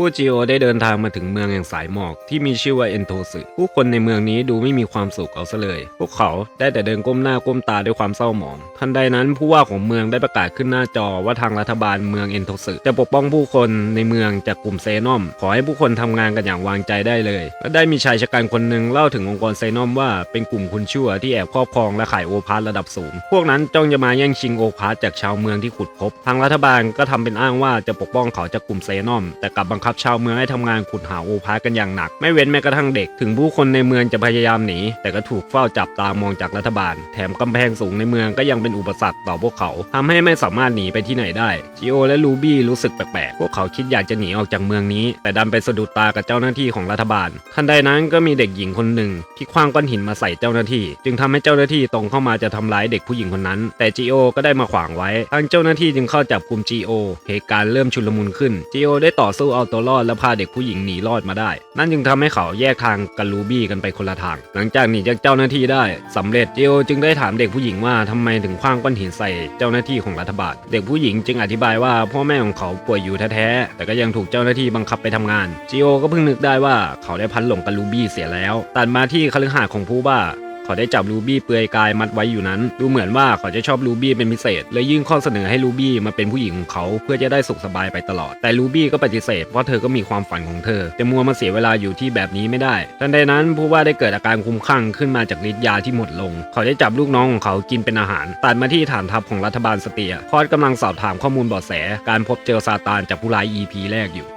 ผู้จิโอได้เดินทางมาถึงเมืองแห่งสายหมอกที่มีชื่อว่าเอนโทสึผู้คนในเมืองนี้ดูไม่มีความสุขเอาซะเลย พวกเขาได้แต่เดินก้มหน้าก้มตาด้วยความเศร้าหมอง ทันใดนั้นผู้ว่าของเมืองได้ประกาศขึ้นหน้าจอว่าทางรัฐบาลเมืองเอนโทสึจะปกป้องผู้คนในเมืองจากกลุ่มเซนอม ขอให้ผู้คนทำงานกันอย่างวางใจได้เลย และได้มีชายชะกันคนหนึ่งเล่าถึงองค์กรเซนอมว่าเป็นกลุ่มคนชั่วที่แอบครอบครองและขายโอพาสระดับสูง พวกนั้นจ้องจะมาแย่งชิงโอพาสจากชาวเมืองที่ขุดพบ ทางรัฐบาลก็ทำเป็นอ้างว่าจะปกป้องเขาจากกลุ่มเซนอม แต่กลับบังคับชาวเมืองให้ทำงานขุดหาโอพาสกันอย่างหนัก ไม่เว้นแม้กระทั่งเด็ก ถึงผู้คนในเมืองจะพยายามหนี แต่ก็ถูกเฝ้าจับตามองจากรัฐบาล แถมกำแพงสูงในเมืองก็ยังเป็นอุปสรรคต่อพวกเขาทำให้ไม่สามารถหนีไปที่ไหนได้จิโอและลูบี้รู้สึกแปลกๆ พวกเขาคิดอยากจะหนีออกจากเมืองนี้ แต่ดันไปสะดุดตากับเจ้าหน้าที่ของรัฐบาลทันใดนั้นก็มีเด็กหญิงคนหนึ่งที่คว้างก้อนหินมาใส่เจ้าหน้าที่ จึงทำให้เจ้าหน้าที่ตรงเข้ามาจะทำร้ายเด็กผู้หญิงคนนั้น แต่จิโอก็ได้มาขวางไว้ทางเจ้าหน้าที่จึงเข้าจับกลุ่มจิโอเหตุการณ์เริ่มชุลมุนขึ้นจิโอได้ต่อสู้เอาตัวรอดและพาเด็กผู้หญิงหนีรอดมาได้ นั่นจึงทำให้เขาแยกทางกับลูบี้กันไปคนละทาง หลังจากหนีจากเจ้าหน้าที่ได้สำเร็จจิโอจึงได้ถามเด็กผู้หญิงว่าทำไมถึงคว้างก้อนหินใส่เจ้าหน้าที่ของรัฐบาล เด็กผู้หญิงจึงอธิบายว่าพ่อแม่ของเขาป่วยอยู่แท้ๆแต่ก็ยังถูกเจ้าหน้าที่บังคับไปทำงานจิโอก็เพิ่งนึกได้ว่าเขาได้พันหลงกับลูบี้เสียแล้วตัดมาที่คฤหาสน์ของผู้ว่า เขาได้จับลูบี้เปลือยกายมัดไว้อยู่นั้น ดูเหมือนว่าเขาจะชอบลูบี้เป็นพิเศษเลยยื่นข้อเสนอให้ลูบี้มาเป็นผู้หญิงของเขาเพื่อจะได้สุขสบายไปตลอด แต่ลูบี้ก็ปฏิเสธเพราะเธอก็มีความฝันของเธอ จะมัวมาเสียเวลาอยู่ที่แบบนี้ไม่ได้ ทันใดนั้นผู้ว่าได้เกิดอาการคุ้มคลั่งขึ้นมาจากฤทธิ์ยาที่หมดลง เขาได้จับลูกน้องของเขากินเป็นอาหาร ตัดมาที่ฐานทัพของรัฐบาลสเตีย คอสกำลังสอบถามข้อมูลเบาะแส การพบเจอซาตานจากผู้ร้าย EP แรกอยู่